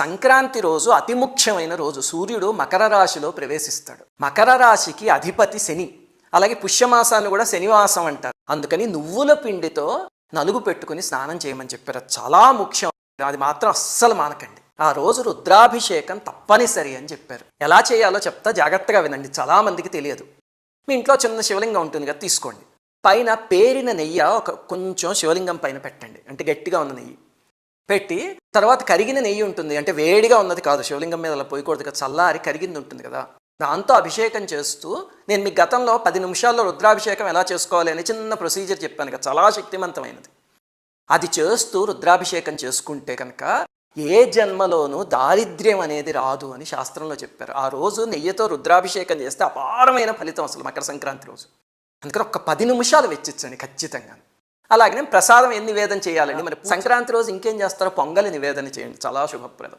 సంక్రాంతి రోజు అతి ముఖ్యమైన రోజు. సూర్యుడు మకర రాశిలో ప్రవేశిస్తాడు. మకర రాశికి అధిపతి శని. అలాగే పుష్యమాసాన్ని కూడా శనివాసం అంటారు. అందుకని నువ్వుల పిండితో నలుగు పెట్టుకుని స్నానం చేయమని చెప్పారు. చాలా ముఖ్యం. అది మాత్రం అస్సలు మానకండి. ఆ రోజు రుద్రాభిషేకం తప్పనిసరి అని చెప్పారు. ఎలా చేయాలో చెప్తా జాగ్రత్తగా వినండి. చాలా మందికి తెలియదు. మీ ఇంట్లో చిన్న శివలింగం ఉంటుంది కదా తీసుకోండి. పైన పేరిన నెయ్యి ఒక కొంచెం శివలింగం పైన పెట్టండి. అంటే గట్టిగా ఉన్న నెయ్యి. పెట్టి తర్వాత కరిగిన నెయ్యి ఉంటుంది. అంటే వేడిగా ఉన్నది కాదు. శివలింగం మీద అలా పోయకూడదు కదా. చల్లారి కరిగింది ఉంటుంది కదా. దాంతో అభిషేకం చేస్తూ నేను మీ గతంలో పది నిమిషాల్లో రుద్రాభిషేకం ఎలా చేసుకోవాలి అని చిన్న ప్రొసీజర్ చెప్పాను కదా. చాలా శక్తివంతమైనది. అది చేస్తూ రుద్రాభిషేకం చేసుకుంటే కనుక ఏ జన్మలోనూ దారిద్ర్యం అనేది రాదు అని శాస్త్రంలో చెప్పారు. ఆ రోజు నెయ్యితో రుద్రాభిషేకం చేస్తే అపారమైన ఫలితం అసలు మకర సంక్రాంతి రోజు. అందుకని ఒక పది నిమిషాలు వెచ్చించండి ఖచ్చితంగా అలాగనే ప్రసాదం ఎన్ని నివేదన చేయాలండి? మరి సంక్రాంతి రోజు ఇంకేం చేస్తారో పొంగలి నివేదన చేయండి. చాలా శుభప్రదం.